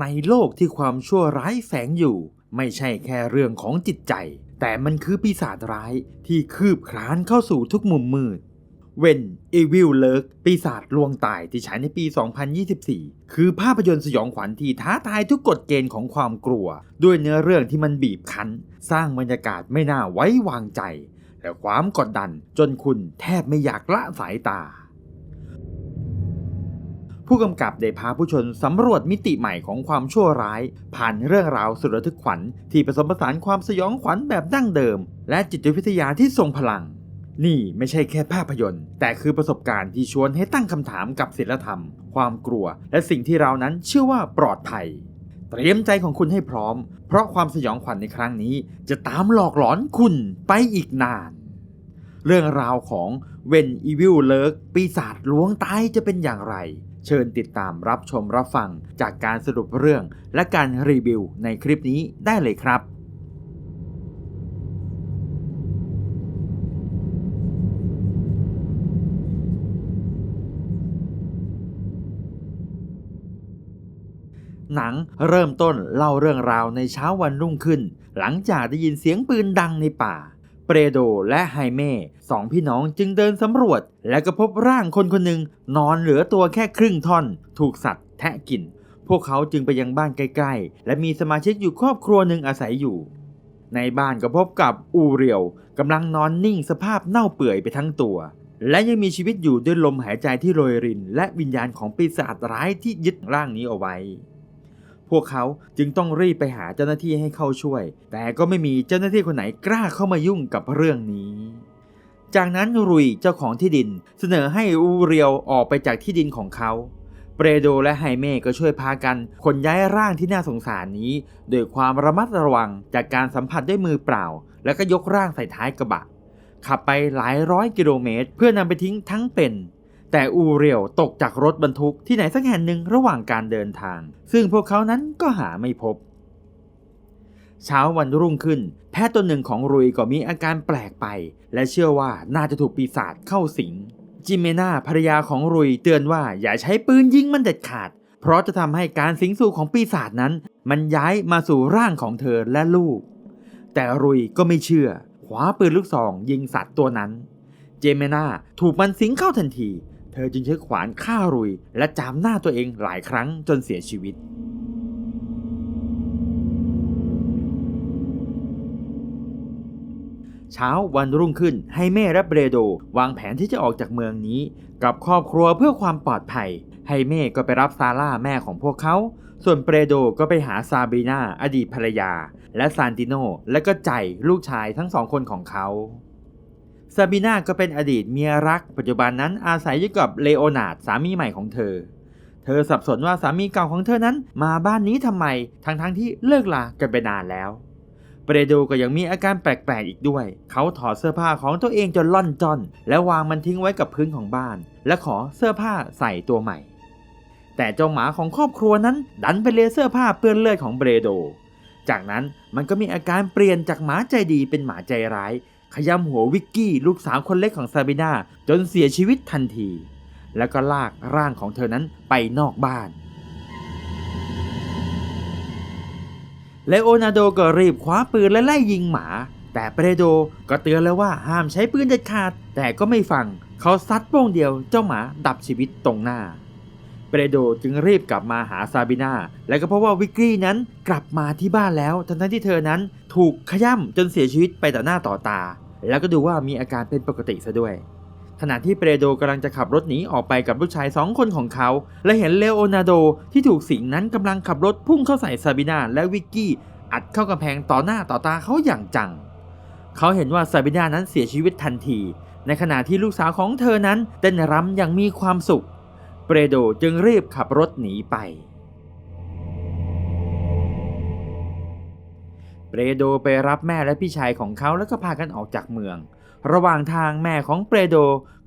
ในโลกที่ความชั่วร้ายแฝงอยู่ ไม่ใช่แค่เรื่องของจิตใจ แต่มันคือปีศาจร้ายที่คืบคลานเข้าสู่ทุกมุมมืดเวนอีวิลเลิกปีศาจลวงตายที่ฉายในปี 2024 คือภาพยนตร์สยองขวัญที่ท้าทายทุกกฎเกณฑ์ของความกลัว ด้วยเนื้อเรื่องที่มันบีบคั้น สร้างบรรยากาศไม่น่าไว้วางใจ และความกดดันจนคุณแทบไม่อยากละสายตา ผู้กำกับได้พาผู้ชมสำรวจมิติใหม่ของความชั่วร้าย ผ่านเรื่องราวสุดระทึกขวัญ ที่ผสมผสานความสยองขวัญแบบดั้งเดิม และจิตวิทยาที่ทรงพลัง นี่ไม่ใช่แค่ภาพยนตร์ แต่คือประสบการณ์ที่ชวนให้ตั้งคำถามกับศีลธรรม ความกลัว และสิ่งที่เรานั้นเชื่อว่าปลอดภัย เตรียมใจของคุณให้พร้อม เพราะความสยองขวัญในครั้งนี้ จะตามหลอกหลอนคุณไปอีกนานเรื่องราวของเวนอีวิลเลิกปีศาจล้วงตายจะเป็นอย่างไร เชิญติดตามรับชมรับฟังจากการสรุปเรื่องและการรีวิวในคลิปนี้ได้เลยครับหนังเริ่มต้นเล่าเรื่องราวในเช้าวันรุ่งขึ้น หลังจากได้ยินเสียงปืนดังในป่า เปรโดและไฮเม่สองพี่น้องจึงเดินสำรวจ และก็พบร่างคนคนหนึ่งนอนเหลือตัวแค่ครึ่งท่อน ถูกสัตว์แทะกิน พวกเขาจึงไปยังบ้านใกล้ๆ และมีสมาชิกอยู่ครอบครัวหนึ่งอาศัยอยู่ ในบ้านก็พบกับอูเรียวกำลังนอนนิ่งสภาพเน่าเปื่อยไปทั้งตัว และยังมีชีวิตอยู่ด้วยลมหายใจที่โรยริน และวิญญาณของปีศาจร้ายที่ยึดร่างนี้เอาไว้ พวกเขาจึงต้องรีบไปหาเจ้าหน้าที่ให้เข้าช่วย แต่ก็ไม่มีเจ้าหน้าที่คนไหนกล้าเข้ามายุ่งกับเรื่องนี้ จากนั้นรุยเจ้าของที่ดินเสนอให้อูเรียวออกไปจากที่ดินของเขา เปรโดและไฮเม่ก็ช่วยพากันขนย้ายร่างที่น่าสงสารนี้โดยความระมัดระวังจากการสัมผัสด้วยมือเปล่า แล้วก็ยกร่างใส่ท้ายกระบะขับไปหลายร้อยกิโลเมตร เพื่อนำไปทิ้งทั้งเป็น แต่อูเรียวตกจากรถบรรทุกที่ไหนสักแห่งหนึ่งระหว่างการเดินทาง ซึ่งพวกเขานั้นก็หาไม่พบ เช้าวันรุ่งขึ้น แพทย์ตัวหนึ่งของรุยก็มีอาการแปลกไป และเชื่อว่าน่าจะถูกปีศาจเข้าสิง จิเมนาภรรยาของรุยเตือนว่าอย่าใช้ปืนยิงมันเด็ดขาด เพราะจะทำให้การสิงสู่ของปีศาจนั้น มันย้ายมาสู่ร่างของเธอและลูก แต่รุยก็ไม่เชื่อคว้าปืนลูกซองยิงสัตว์ตัวนั้น เจเมนาถูกมันสิงเข้าทันที เธอจึงใช้ขวานฆ่ารุย และจามหน้าตัวเองหลายครั้งจนเสียชีวิต เช้าวันรุ่งขึ้นให้เม่และเบรโด วางแผนที่จะออกจากเมืองนี้ กับครอบครัวเพื่อความปลอดภัย ไฮเม่ก็ไปรับซาร่าแม่ของพวกเขา ส่วนเปรโดก็ไปหาซาบีนาอดีตภรรยา และซานติโนและก็ใจลูกชายทั้งสองคนของเขา ซาบีนาก็เป็นอดีตเมียรัก ปัจจุบันนั้นอาศัยอยู่กับเลโอนาร์ดสามีใหม่ของเธอ เธอสับสนว่าสามีเก่าของเธอนั้นมาบ้านนี้ทำไม ทั้งๆทที่เลิกลากันไปนานแล้ว เปรโดก็ยังมีอาการแปลกๆอีกด้วย เขาถอดเสื้อผ้าของตัวเองจนล่อนจอน แล้ววางมันทิ้งไว้กับพื้นของบ้าน และขอเสื้อผ้าใส่ตัวใหม่ แต่เจ้าหมาของครอบครัวนั้น ดันไปเลเสื้อผ้าเปื้อนเลือดของเบรโด จากนั้นมันก็มีอาการเปลี่ยนจากหมาใจดีเป็นหมาใจร้าย ขย้ำหัววิกกี้ลูกสาวคนเล็กของซาบิน่าจนเสียชีวิตทันที แล้วก็ลากร่างของเธอนั้นไปนอกบ้านเลโอนาโดก็รีบคว้าปืนและไล่ยิงหมา แต่เปโดก็เตือนแล้วว่าห้ามใช้ปืนเด็ดขาด แต่ก็ไม่ฟัง เขาซัดโป้งเดียวเจ้าหมาดับชีวิตตรงหน้า เปโดจึงรีบกลับมาหาซาบิน่า และก็พบว่าวิกกี้นั้นกลับมาที่บ้านแล้ว ทั้งๆที่เธอนั้นถูกขย่ำจนเสียชีวิตไปต่อหน้าต่อตา แล้วก็ดูว่ามีอาการเป็นปกติซะด้วย ขณะที่เปโดกำลังจะขับรถหนีออกไปกับลูกชายสองคนของเขา และเห็นเลโอนาโดที่ถูกสิงนั้นกำลังขับรถพุ่งเข้าใส่ซาบิน่าและวิกกี้อัดเข้ากำแพงต่อหน้าต่อตาเขาอย่างจัง เขาเห็นว่าซาบิน่านั้นเสียชีวิตทันที ในขณะที่ลูกสาวของเธอนั้นเต้นรำอย่างมีความสุข เปรโดจึงรีบขับรถหนีไป เปรโดไปรับแม่และพี่ชายของเขาแล้วก็พากันออกจากเมือง ระหว่างทางแม่ของเปรโด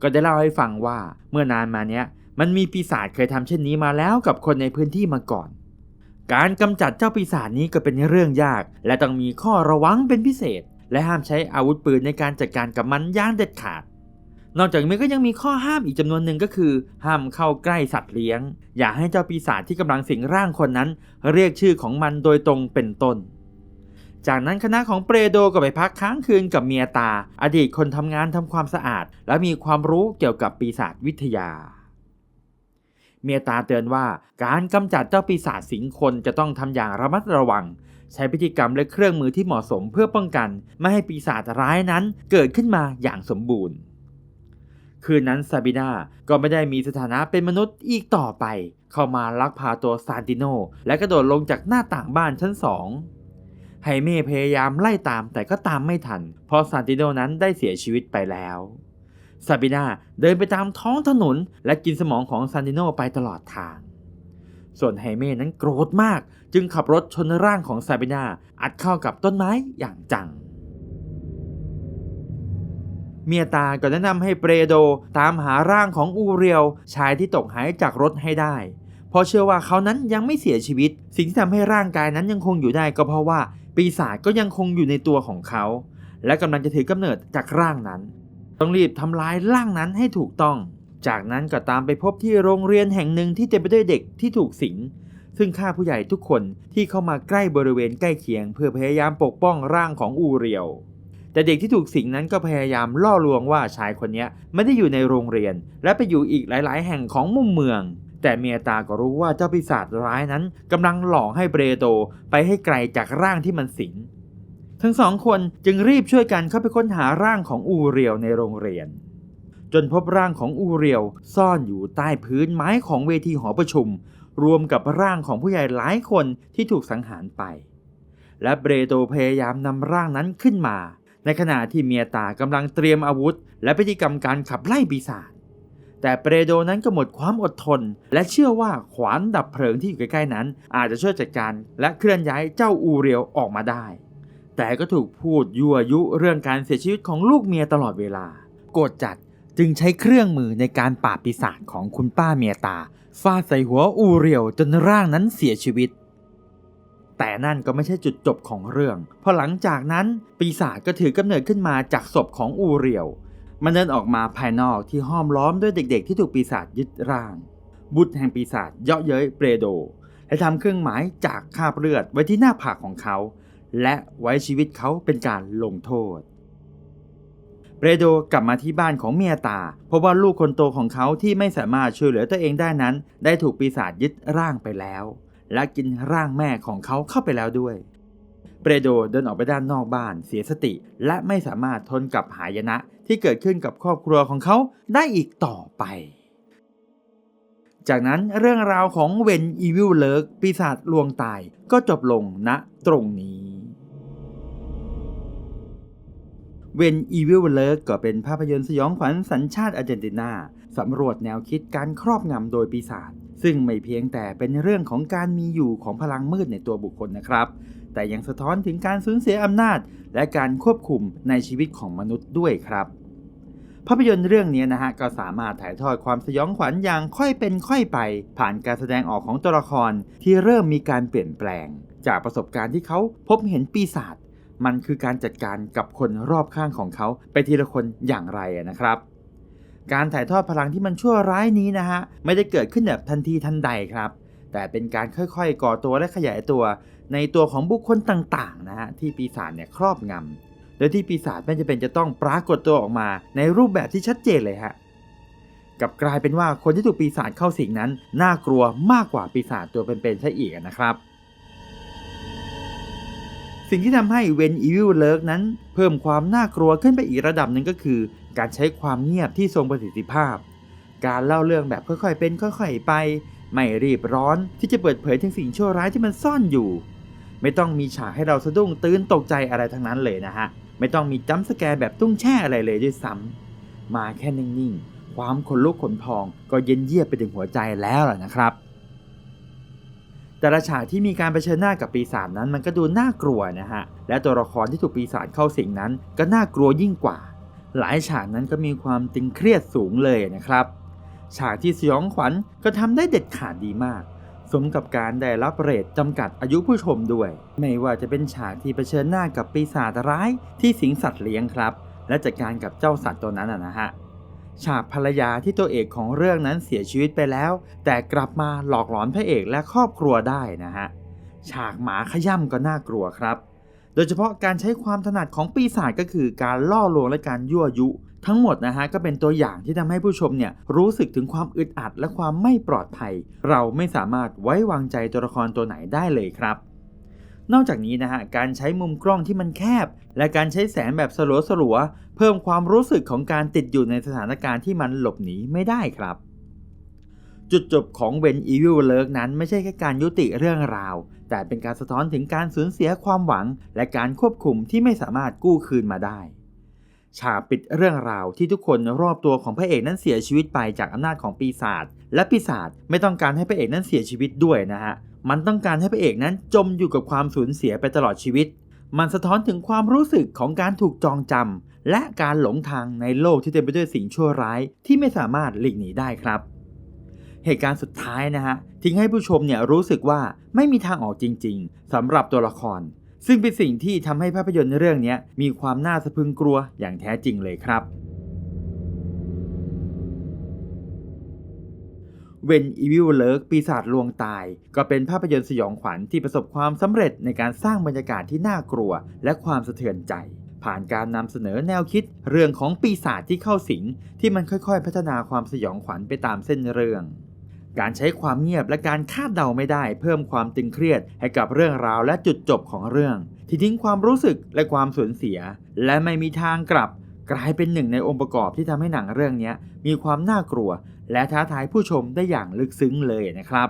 ก็ได้เล่าให้ฟังว่าเมื่อนานมาเนี้ยมันมีปีศาจเคยทำเช่นนี้มาแล้วกับคนในพื้นที่มาก่อน การกำจัดเจ้าปีศาจนี้ก็เป็นเรื่องยาก และต้องมีข้อระวังเป็นพิเศษ และห้ามใช้อาวุธปืนในการจัดการกับมันอย่างเด็ดขาด นอกจากนี้ก็ยังมีข้อห้ามอีกจำนวนหนึ่งก็คือ ห้ามเข้าใกล้สัตว์เลี้ยง อย่าให้เจ้าปีศาจที่กำลังสิงร่างคนนั้น เรียกชื่อของมันโดยตรงเป็นต้น จากนั้นคณะของเปรโดก็ไปพักค้างคืนกับเมียตา อดีตคนทำงานทำความสะอาด และมีความรู้เกี่ยวกับปีศาจวิทยา เมียตาเตือนว่าการกำจัดเจ้าปีศาจสิงคนจะต้องทำอย่างระมัดระวัง ใช้พิธีกรรมและเครื่องมือที่เหมาะสมเพื่อป้องกัน ไม่ให้ปีศาจร้ายนั้นเกิดขึ้นมาอย่างสมบูรณ์ คืนนั้นซาบิน่าก็ไม่ได้มีสถานะเป็นมนุษย์อีกต่อไป เข้ามาลักพาตัวซานติโนและกระโดดลงจากหน้าต่างบ้านชั้นสอง ไฮเม่พยายามไล่ตามแต่ก็ตามไม่ทัน เพราะซานติโนนั้นได้เสียชีวิตไปแล้วซาบิน่าเดินไปตามท้องถนน และกินสมองของซานติโนไปตลอดทาง ส่วนไฮเม่นั้นโกรธมาก จึงขับรถชนร่างของซาบิน่าอัดเข้ากับต้นไม้อย่างจัง เมียตาก็แนะนำให้เปรโดตามหาร่างของอูเรียวชายที่ตกหายจากรถให้ได้ เพราะเชื่อว่าเขานั้นยังไม่เสียชีวิต สิ่งที่ทำให้ร่างกายนั้นยังคงอยู่ได้ก็เพราะว่า ปีศาจก็ยังคงอยู่ในตัวของเขา และกำลังจะถือกำเนิดจากร่างนั้น ต้องรีบทำลายร่างนั้นให้ถูกต้อง จากนั้นก็ตามไปพบที่โรงเรียนแห่งหนึ่งที่เต็มไปด้วยเด็กที่ถูกสิง ซึ่งฆ่าผู้ใหญ่ทุกคนที่เข้ามาใกล้บริเวณใกล้เคียง เพื่อพยายามปกป้องร่างของอูเรียว แต่เด็กที่ถูกสิงนั้นก็พยายามล่อลวงว่าชายคนนี้ไม่ได้อยู่ในโรงเรียน และไปอยู่อีกหลาย ๆ แห่งของมุมเมือง แต่เมียตาก็รู้ว่าเจ้าปีศาจร้ายนั้นกำลังหลอกให้เบรโตไปให้ไกลจากร่างที่มันสิง ทั้งสองคนจึงรีบช่วยกันเข้าไปค้นหาร่างของอูเรียวในโรงเรียน จนพบร่างของอูเรียวซ่อนอยู่ใต้พื้นไม้ของเวทีหอประชุม รวมกับร่างของผู้ใหญ่หลายคนที่ถูกสังหารไป และเบรโตพยายามนำร่างนั้นขึ้นมา ในขณะที่เมียตากำลังเตรียมอาวุธ และพิธีกรรมการขับไล่ปีศาจ แต่เปรโดนั้นก็หมดความอดทน และเชื่อว่าขวานดับเพลิงที่อยู่ใกล้ๆนั้น อาจจะช่วยจัดการและเคลื่อนย้ายเจ้าอูเรียวออกมาได้ แต่ก็ถูกพูดยั่วยุเรื่องการเสียชีวิตของลูกเมียตลอดเวลา โกรธจัดจึงใช้เครื่องมือในการปราบปีศาจของคุณป้าเมียตาฟาดใส่หัวอูเรียวจนร่างนั้นเสียชีวิต แต่นั่นก็ไม่ใช่จุดจบของเรื่อง เพราะหลังจากนั้นปีศาจก็ถือกำเนิดขึ้นมาจากศพของอูเรียว มันเดินออกมาภายนอกที่ห้อมล้อมด้วยเด็กๆ ที่ถูกปีศาจยึดร่าง บุตรแห่งปีศาจเยาะเย้ยเปรโด และทำเครื่องหมายจากคาบเลือดไว้ที่หน้าผากของเขา และไว้ชีวิตเขาเป็นการลงโทษ เปรโดกลับมาที่บ้านของเมียตาเพราะว่าลูกคนโตของเขาที่ไม่สามารถช่วยเหลือตัวเองได้นั้น ได้ถูกปีศาจยึดร่างไปแล้ว และกินร่างแม่ของเขาเข้าไปแล้วด้วย เปรโดเดินออกไปด้านนอกบ้าน เสียสติ และไม่สามารถทนกับหายนะที่เกิดขึ้นกับครอบครัวของเขาได้อีกต่อไป จากนั้นเรื่องราวของเวนอีวิลเลิกปีศาจลวงตายก็จบลงณตรงนี้เวนอีวิลเลิกก็เป็นภาพยนตร์สยองขวัญสัญชาติอาร์เจนตินาสำรวจแนวคิดการครอบงำโดยปีศาจซึ่งไม่เพียงแต่เป็นเรื่องของการมีอยู่ของพลังมืดในตัวบุคคลนะครับ แต่ยังสะท้อนถึงการสูญเสียอำนาจ และการควบคุมในชีวิตของมนุษย์ด้วยครับ ภาพยนตร์เรื่องนี้นะฮะก็สามารถถ่ายทอดความสยองขวัญอย่างค่อยเป็นค่อยไป ผ่านการแสดงออกของตัวละครที่เริ่มมีการเปลี่ยนแปลง จากประสบการณ์ที่เขาพบเห็นปีศาจมันคือการจัดการกับคนรอบข้างของเขาไปทีละคนอย่างไรนะครับ การถ่ายทอดพลังที่มันชั่วร้ายนี้นะฮะไม่ได้เกิดขึ้นแบบทันทีทันใดครับ แต่เป็นการค่อยๆ ก่อตัวและขยายตัว ในตัวของบุคคลต่างๆนะฮะที่ปีศาจเนี่ยครอบงำโดยที่ปีศาจไม่จำเป็นจะต้องปรากฏตัวออกมาในรูปแบบที่ชัดเจนเลยฮะกับกลายเป็นว่าคนที่ถูกปีศาจเข้าสิงนั้น น่ากลัวมากกว่าปีศาจตัวเป็นๆซะอีกนะครับ สิ่งที่ทำให้ When Evil Lurk นั้น เพิ่มความน่ากลัวขึ้นไปอีกระดับหนึ่งก็คือ การใช้ความเงียบที่ทรงประสิทธิภาพ การเล่าเรื่องแบบค่อยๆเป็นค่อยๆไป ไม่รีบร้อนที่จะเปิดเผยถึงสิ่งชั่วร้ายที่มันซ่อนอยู่ ไม่ต้องมีฉากให้เราสะดุ้งตื่นตกใจอะไรทั้งนั้นเลยนะฮะ ไม่ต้องมีจัมสแกร์แบบตุ้งแช่อะไรเลยด้วยซ้ำมาแค่นิ่งๆ ความขนลุกขนพองก็เย็นเยียบไปถึงหัวใจแล้วล่ะนะครับ แต่ละฉากที่มีการเผชิญหน้ากับปีศาจนั้นมันก็ดูน่ากลัวนะฮะ และตัวละครที่ถูกปีศาจเข้าสิงนั้น ก็น่ากลัวยิ่งกว่า หลายฉากนั้นก็มีความตึงเครียดสูงเลยนะครับ ฉากที่สยองขวัญก็ทำได้เด็ดขาดดีมาก สมกับการได้รับเรทจำกัดอายุผู้ชมด้วย ไม่ว่าจะเป็นฉากที่เผชิญหน้ากับปีศาจร้ายที่สิงสัตว์เลี้ยงครับ และจัดการกับเจ้าสัตว์ตัวนั้นนะนะฮะฉากภรรยาที่ตัวเอกของเรื่องนั้นเสียชีวิตไปแล้ว แต่กลับมาหลอกหลอนพระเอกและครอบครัวได้นะฮะฉากหมาขย่ำก็น่ากลัวครับ โดยเฉพาะการใช้ความถนัดของปีศาจก็คือการล่อลวงและการยั่วยุ ทั้งหมดนะฮะก็เป็นตัวอย่างที่ทำให้ผู้ชมเนี่ยรู้สึกถึงความอึดอัดและความไม่ปลอดภัย เราไม่สามารถไว้วางใจตัวละครตัวไหนได้เลยครับ นอกจากนี้นะฮะการใช้มุมกล้องที่มันแคบ และการใช้แสงแบบสลัวสลัวๆเพิ่มความรู้สึกของการติดอยู่ในสถานการณ์ที่มันหลบหนีไม่ได้ครับจุดจบของเวนอีวิลเลิกนั้นไม่ใช่แค่การยุติเรื่องราว แต่เป็นการสะท้อนถึงการสูญเสียความหวัง และการควบคุมที่ไม่สามารถกู้คืนมาได้ ฉากปิดเรื่องราวที่ทุกคนรอบตัวของพระเอกนั้นเสียชีวิตไปจากอำนาจของปีศาจและปีศาจไม่ต้องการให้พระเอกนั้นเสียชีวิตด้วยนะฮะมันต้องการให้พระเอกนั้นจมอยู่กับความสูญเสียไปตลอดชีวิต มันสะท้อนถึงความรู้สึกของการถูกจองจำและการหลงทางในโลกที่เต็มไปด้วยสิ่งชั่วร้ายที่ไม่สามารถหลีกหนีได้ครับ เหตุการณ์สุดท้ายนะฮะทิ้งให้ผู้ชมเนี่ยรู้สึกว่าไม่มีทางออกจริง ๆสำหรับตัวละคร ซึ่งเป็นสิ่งที่ทำให้ภาพยนตร์เรื่องนี้มีความน่าสะพรึงกลัวอย่างแท้จริงเลยครับเวนอีวิลเลิกปีศาจลวงตาย ก็เป็นภาพยนตร์สยองขวัญที่ประสบความสำเร็จในการสร้างบรรยากาศที่น่ากลัว และความสะเทือนใจ ผ่านการนำเสนอแนวคิดเรื่องของปีศาจที่เข้าสิงที่มันค่อยๆ พัฒนาความสยองขวัญไปตามเส้นเรื่อง การใช้ความเงียบและการคาดเดาไม่ได้ เพิ่มความตึงเครียดให้กับเรื่องราวและจุดจบของเรื่อง ที่ทิ้งความรู้สึกและความสูญเสีย และไม่มีทางกลับ กลายเป็นหนึ่งในองค์ประกอบที่ทำให้หนังเรื่องนี้มีความน่ากลัว และท้าทายผู้ชมได้อย่างลึกซึ้งเลยนะครับ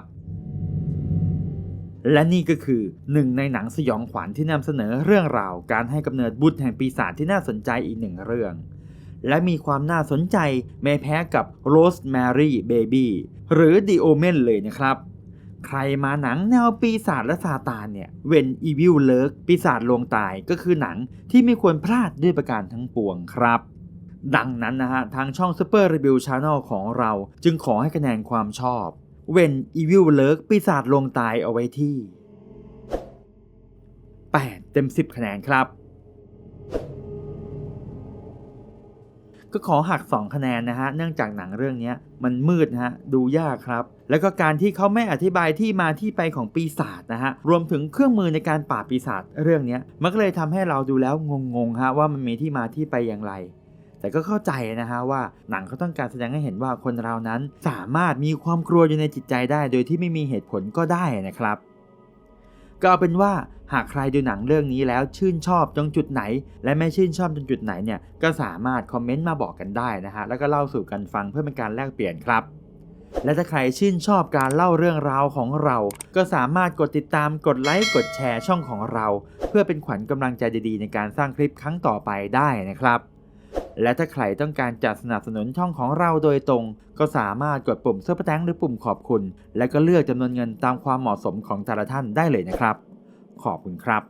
และนี่ก็คือหนึ่งในหนังสยองขวัญที่นำเสนอเรื่องราวการให้กำเนิดบุตรแห่งปีศาจที่น่าสนใจอีกหนึ่งเรื่อง และมีความน่าสนใจไม่แพ้กับ Rosemary Baby หรือ The Omen เลยนะครับ ใครมาหนังแนวปีศาจและซาตานเนี่ย When Evil Lurk ปีศาจลวงตายก็คือหนังที่ไม่ควรพลาดด้วยประการทั้งปวงครับ ดังนั้นนะฮะ ทางช่อง Super Review Channel ของเราจึงขอให้คะแนนความชอบ When Evil Lurk ปีศาจลวงตายเอาไว้ที่ 8 เต็ม 10 คะแนนครับ ก็ขอหัก 2 คะแนนนะฮะ เนื่องจากหนังเรื่องนี้มันมืดนะฮะ ดูยากครับ แล้วก็การที่เขาไม่อธิบายที่มาที่ไปของปีศาจนะฮะ รวมถึงเครื่องมือในการปราบปีศาจเรื่องนี้มันก็เลยทำให้เราดูแล้วงงๆฮะว่ามันมีที่มาที่ไปอย่างไร แต่ก็เข้าใจนะฮะว่าหนังเขาต้องการแสดงให้เห็นว่าคนเรานั้นสามารถมีความกลัวอยู่ในจิตใจได้ โดยที่ไม่มีเหตุผลก็ได้นะครับ ก็เอาเป็นว่าหากใครดูหนังเรื่องนี้แล้วชื่นชอบตรงจุดไหน และไม่ชื่นชอบตรงจุดไหนเนี่ยก็สามารถคอมเมนต์มาบอกกันได้นะฮะแล้วก็เล่าสู่กันฟังเพื่อเป็นการแลกเปลี่ยนครับและถ้าใครชื่นชอบการเล่าเรื่องราวของเรา ก็สามารถกดติดตาม กดไลค์ กดแชร์ช่องของเรา เพื่อเป็นขวัญกำลังใจดีๆ ในการสร้างคลิปครั้งต่อไปได้นะครับ และถ้าใครต้องการจัดสนับสนุนช่องของเราโดยตรง ก็สามารถกดปุ่มซุปเปอร์แตงหรือปุ่มขอบคุณ และก็เลือกจำนวนเงินตามความเหมาะสมของแต่ละท่านได้เลยนะครับ ขอบคุณครับ